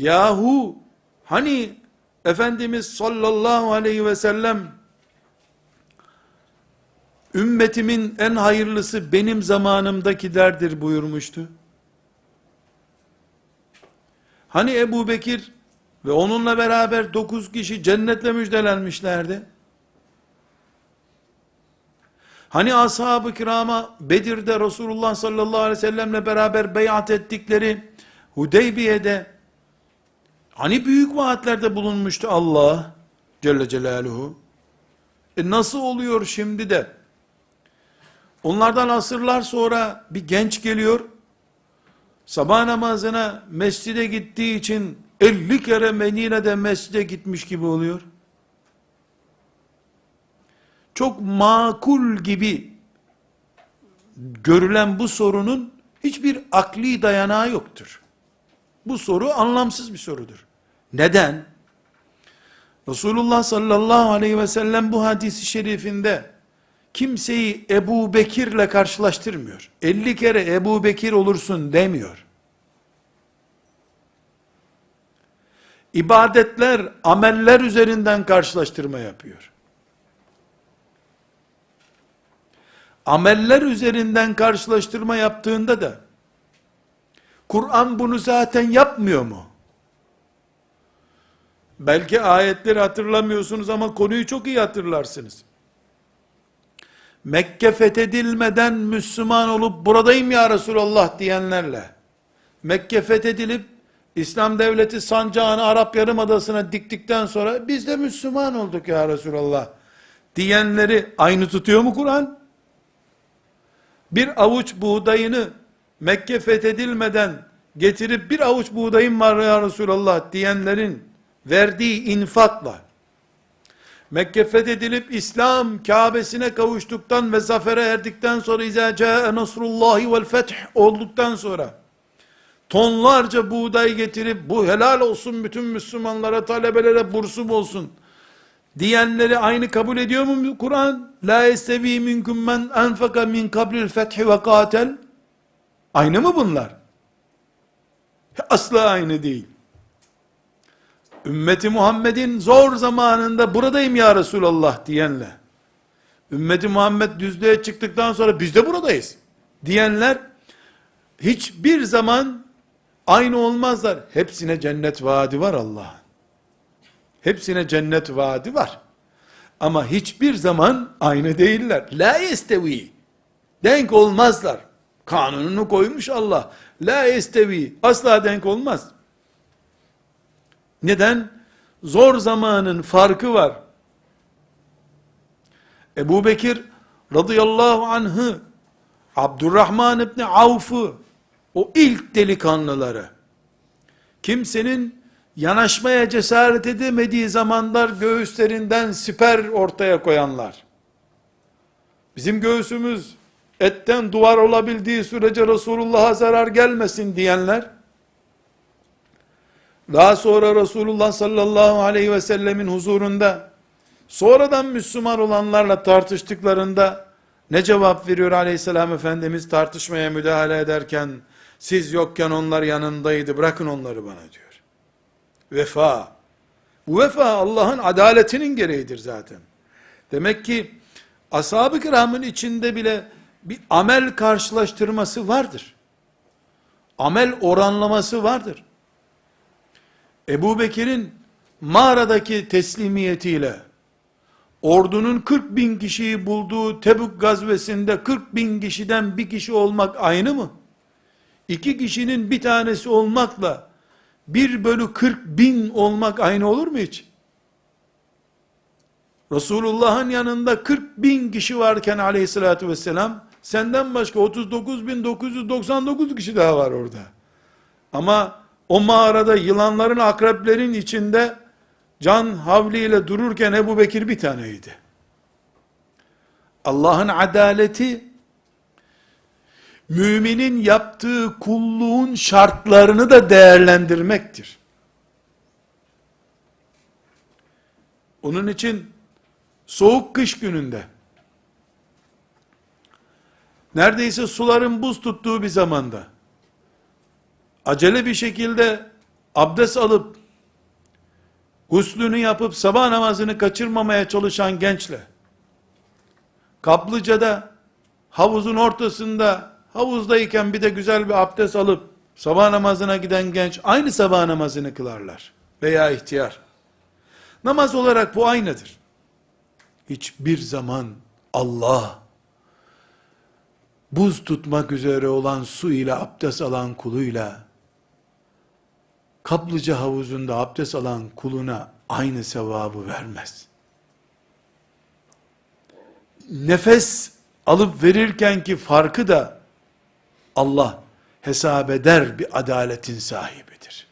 Yahu hani Efendimiz sallallahu aleyhi ve sellem ümmetimin en hayırlısı benim zamanımdakilerdir buyurmuştu. Hani Ebu Bekir ve onunla beraber dokuz kişi cennetle müjdelenmişlerdi. Hani ashab-ı kirama Bedir'de Resulullah sallallahu aleyhi ve sellemle beraber beyat ettikleri Hudeybiye'de hani büyük vaatlerde bulunmuştu Allah Celle Celaluhu. E nasıl oluyor şimdi de onlardan asırlar sonra bir genç geliyor sabah namazına mescide gittiği için 50 kere Medine'de mescide gitmiş gibi oluyor. Çok makul gibi görülen bu sorunun hiçbir akli dayanağı yoktur. Bu soru anlamsız bir sorudur. Neden? Resulullah sallallahu aleyhi ve sellem bu hadisi şerifinde kimseyi Ebu Bekir'le karşılaştırmıyor. 50 kere Ebu Bekir olursun demiyor. İbadetler, ameller üzerinden karşılaştırma yapıyor. Ameller üzerinden karşılaştırma yaptığında da Kur'an bunu zaten yapmıyor mu? Belki ayetleri hatırlamıyorsunuz ama konuyu çok iyi hatırlarsınız. Mekke fethedilmeden Müslüman olup buradayım ya Resulallah diyenlerle Mekke fethedilip İslam devleti sancağını Arap Yarımadası'na diktikten sonra biz de Müslüman olduk ya Resulallah diyenleri aynı tutuyor mu Kur'an? Bir avuç buğdayını Mekke fethedilmeden getirip bir avuç buğdayım var ya Resulallah diyenlerin verdiği infakla Mekke fethedilip İslam Kabe'sine kavuştuktan ve zafere erdikten sonra izâ câe nasrullahi vel feth olduktan sonra tonlarca buğday getirip bu helal olsun bütün Müslümanlara, talebelere bursum olsun diyenleri aynı kabul ediyor mu Kur'an? La estevi minkum men enfaka min kablil fethi ve katel. Aynı mı bunlar? Asla aynı değil. Ümmeti Muhammed'in zor zamanında buradayım ya Resulallah diyenle, ümmeti Muhammed düzlüğe çıktıktan sonra biz de buradayız diyenler, hiçbir zaman aynı olmazlar. Hepsine cennet vaadi var Allah'ın. Hepsine cennet vaadi var. Ama hiçbir zaman aynı değiller. La yestevi. Denk olmazlar. Kanununu koymuş Allah. La yestevi. Asla denk olmaz. Neden? Zor zamanın farkı var. Ebu Bekir radıyallahu anh'ı, Abdurrahman İbni Avf'ı, o ilk delikanlıları, kimsenin yanaşmaya cesaret edemediği zamanlar göğüslerinden siper ortaya koyanlar, bizim göğsümüz etten duvar olabildiği sürece Resulullah'a zarar gelmesin diyenler, daha sonra Resulullah sallallahu aleyhi ve sellemin huzurunda, sonradan Müslüman olanlarla tartıştıklarında, ne cevap veriyor aleyhisselam Efendimiz tartışmaya müdahale ederken, siz yokken onlar yanındaydı, bırakın onları bana diyor. Vefa. Bu vefa Allah'ın adaletinin gereğidir zaten. Demek ki, ashab-ı kiramın içinde bile bir amel karşılaştırması vardır. Amel oranlaması vardır. Ebu Bekir'in mağaradaki teslimiyetiyle, ordunun 40 bin kişiyi bulduğu Tebük gazvesinde 40 bin kişiden bir kişi olmak aynı mı? İki kişinin bir tanesi olmakla, 1 bölü 40 bin olmak aynı olur mu hiç? Resulullah'ın yanında 40 bin kişi varken aleyhissalatü vesselam, senden başka 39 bin 999 kişi daha var orada. Ama o mağarada yılanların, akreplerin içinde can havliyle dururken Ebu Bekir bir taneydi. Allah'ın adaleti, müminin yaptığı kulluğun şartlarını da değerlendirmektir. Onun için soğuk kış gününde neredeyse suların buz tuttuğu bir zamanda acele bir şekilde abdest alıp, guslünü yapıp sabah namazını kaçırmamaya çalışan gençle, kaplıcada, havuzun ortasında, havuzdayken bir de güzel bir abdest alıp, sabah namazına giden genç, aynı sabah namazını kılarlar. Veya ihtiyar. Namaz olarak bu aynıdır. Hiçbir zaman Allah, buz tutmak üzere olan su ile abdest alan kuluyla, kaplıca havuzunda abdest alan kuluna aynı sevabı vermez. Nefes alıp verirken ki farkı da Allah hesap eder bir adaletin sahibidir.